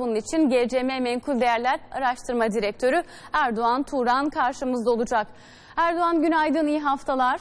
Bunun için GCM Menkul Değerler Araştırma Direktörü Erdoğan Turan karşımızda olacak. Erdoğan günaydın, iyi haftalar.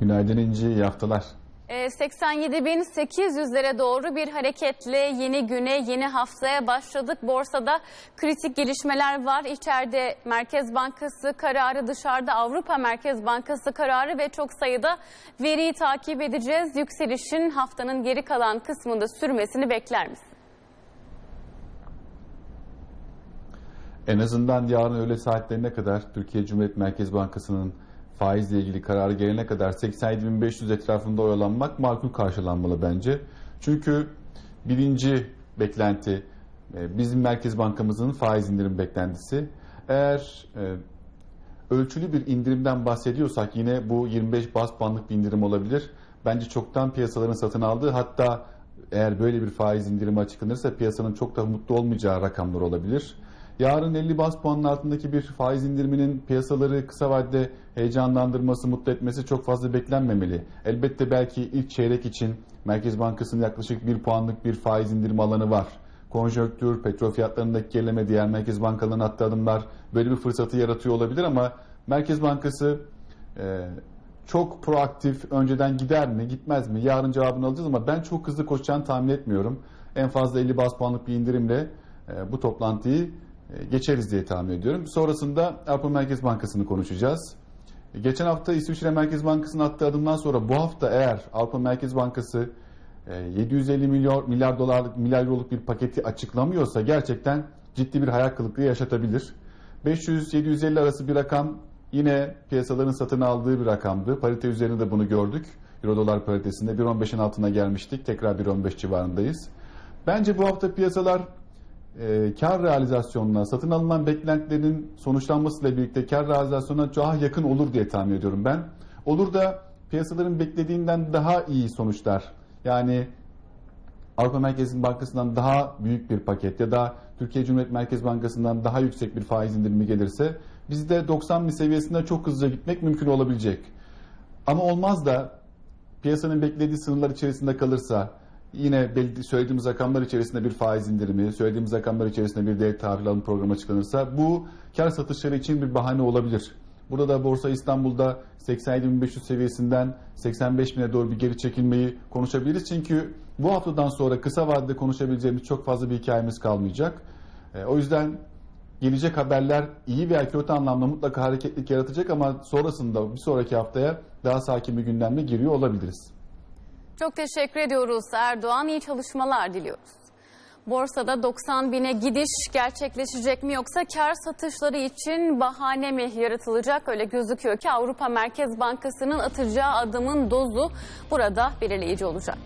Günaydın İnci, iyi haftalar. Ee, 87.800'lere doğru bir hareketle yeni güne, yeni haftaya başladık. Borsada kritik gelişmeler var. İçeride Merkez Bankası kararı, dışarıda Avrupa Merkez Bankası kararı ve çok sayıda veriyi takip edeceğiz. Yükselişin haftanın geri kalan kısmında sürmesini bekler misin? En azından yarın öğle saatlerine kadar Türkiye Cumhuriyet Merkez Bankası'nın faizle ilgili kararı gelene kadar 87.500 etrafında oyalanmak makul karşılanmalı bence. Çünkü birinci beklenti e, bizim Merkez Bankamızın faiz indirim beklentisi. Eğer e, ölçülü bir indirimden bahsediyorsak yine bu 25 bas puanlık bir indirim olabilir. Bence çoktan piyasaların satın aldığı hatta eğer böyle bir faiz indirimi açıklanırsa piyasanın çok da mutlu olmayacağı rakamlar olabilir. Yarın 50 bas puanın altındaki bir faiz indiriminin piyasaları kısa vadede heyecanlandırması, mutlu etmesi çok fazla beklenmemeli. Elbette belki ilk çeyrek için Merkez Bankası'nın yaklaşık 1 puanlık bir faiz indirimi alanı var. Konjonktür, petrol fiyatlarındaki gerileme, diğer merkez bankalarının attığı adımlar böyle bir fırsatı yaratıyor olabilir ama Merkez Bankası e, çok proaktif önceden gider mi gitmez mi yarın cevabını alacağız ama ben çok hızlı koşacağını tahmin etmiyorum. En fazla 50 bas puanlık bir indirimle e, bu toplantıyı geçeriz diye tahmin ediyorum. Sonrasında Avrupa Merkez Bankası'nı konuşacağız. E, Geçen hafta İsviçre Merkez Bankası'nın attığı adımdan sonra bu hafta eğer Avrupa Merkez Bankası e, 750 milyar, milyar dolarlık milyar euroluk bir paketi açıklamıyorsa gerçekten ciddi bir hayal kırıklığı yaşatabilir. 500-750 arası bir rakam yine piyasaların satın aldığı bir rakamdı. Parite üzerinde de bunu gördük. Euro dolar paritesinde 1.15'in altına gelmiştik. Tekrar 1.15 civarındayız. Bence bu hafta piyasalar e, kar realizasyonuna, satın alınan beklentilerin sonuçlanmasıyla birlikte kar realizasyonuna daha yakın olur diye tahmin ediyorum ben. Olur da piyasaların beklediğinden daha iyi sonuçlar. Yani Avrupa Merkez Bankası'ndan daha büyük bir paket ya da Türkiye Cumhuriyet Merkez Bankası'ndan daha yüksek bir faiz indirimi gelirse bizde 90 bin seviyesinde çok hızlıca gitmek mümkün olabilecek. Ama olmaz da piyasanın beklediği sınırlar içerisinde kalırsa yine söylediğimiz rakamlar içerisinde bir faiz indirimi, söylediğimiz rakamlar içerisinde bir devlet tahvil alım programı açıklanırsa bu kar satışları için bir bahane olabilir. Burada da Borsa İstanbul'da 87.500 seviyesinden 85.000'e doğru bir geri çekilmeyi konuşabiliriz. Çünkü bu haftadan sonra kısa vadede konuşabileceğimiz çok fazla bir hikayemiz kalmayacak. E, o yüzden gelecek haberler iyi veya kötü anlamda mutlaka hareketlik yaratacak ama sonrasında bir sonraki haftaya daha sakin bir gündemle giriyor olabiliriz. Çok teşekkür ediyoruz Erdoğan. İyi çalışmalar diliyoruz. Borsada 90 bine gidiş gerçekleşecek mi yoksa kar satışları için bahane mi yaratılacak? Öyle gözüküyor ki Avrupa Merkez Bankası'nın atacağı adımın dozu burada belirleyici olacak.